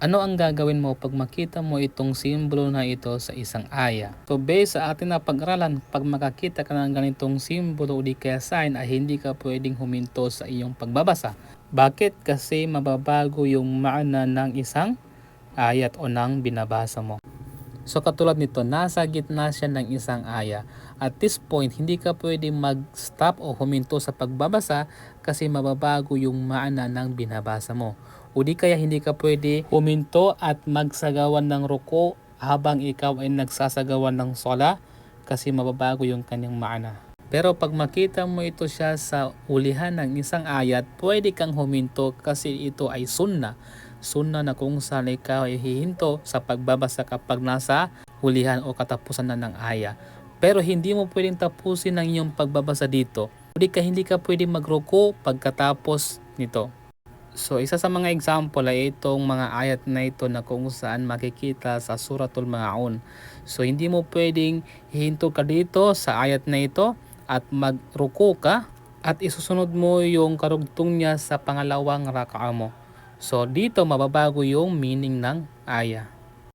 Ano ang gagawin mo pag makita mo itong simbolo na ito sa isang aya? So based sa ating na pag-aralan, pag makakita ka ng ganitong simbolo o di kaya sign ay hindi ka pwedeng huminto sa iyong pagbabasa. Bakit? Kasi mababago yung maana ng isang ayat o ng binabasa mo. So katulad nito, nasa gitna siya ng isang aya. At this point, hindi ka pwede mag-stop o huminto sa pagbabasa kasi mababago yung maana ng binabasa mo. O di kaya hindi ka pwede huminto at magsagawan ng ruko habang ikaw ay nagsasagawan ng sola kasi mababago yung kanyang maana. Pero pag makita mo ito siya sa ulihan ng isang ayat, pwede kang huminto kasi ito ay sunna. Sunna na kung saan ikaw ay hihinto sa pagbabasa kapag nasa hulihan o katapusan na ng aya. Pero hindi mo pwedeng tapusin ang iyong pagbabasa dito. Hindi ka hindi ka pwedeng magruko pagkatapos nito. So isa sa mga example ay itong mga ayat na ito na kung saan makikita sa Suratul Maun. So hindi mo pwedeng hihinto ka dito sa ayat na ito at magruko ka at isusunod mo yung karugtong niya sa pangalawang raka'a mo. So dito mababago yung meaning ng aya.